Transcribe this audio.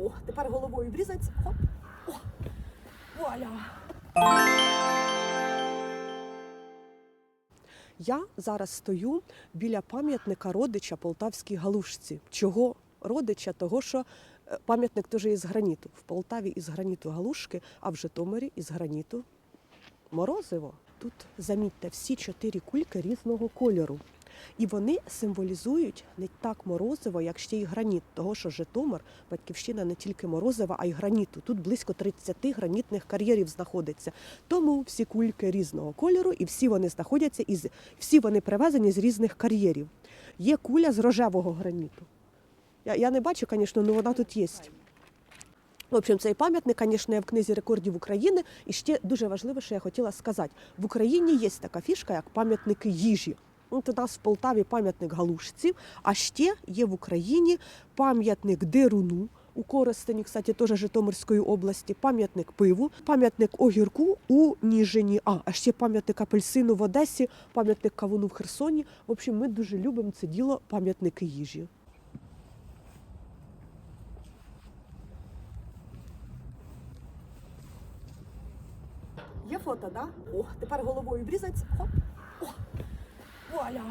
О, тепер головою врізаться. Хоп. О. Вуаля. Я зараз стою біля пам'ятника родича Полтавській галушці. Чого родича? Того, що е, пам'ятник теж із граніту. В Полтаві із граніту галушки, а в Житомирі із граніту морозиво. Тут, замітьте, всі чотири кульки різного кольору. І вони символізують не так морозиво, як ще й граніт, того що Житомир батьківщина не тільки морозива, а й граніту. Тут близько 30 гранітних кар'єрів знаходиться. Тому всі кульки різного кольору, і всі вони знаходяться із всі вони привезені з різних кар'єрів. Є куля з рожевого граніту. Я, я не бачу, звісно, але вона тут є. В общем, цей пам'ятник, звісно, є в книзі рекордів України. І ще дуже важливо, що я хотіла сказати: в Україні є така фішка, як пам'ятники їжі. От у нас в Полтаві пам'ятник галушці, а ще є в Україні пам'ятник Деруну. У Коростені, кстати, теж Житомирської області, пам'ятник пиву, пам'ятник огірку у Ніжині, а, а ще пам'ятник апельсину в Одесі, пам'ятник кавуну в Херсоні. В общем, ми дуже любимо це діло пам'ятники їжі. Є фото, да? О, тепер головою врізаться. Хоп. О, вуаля.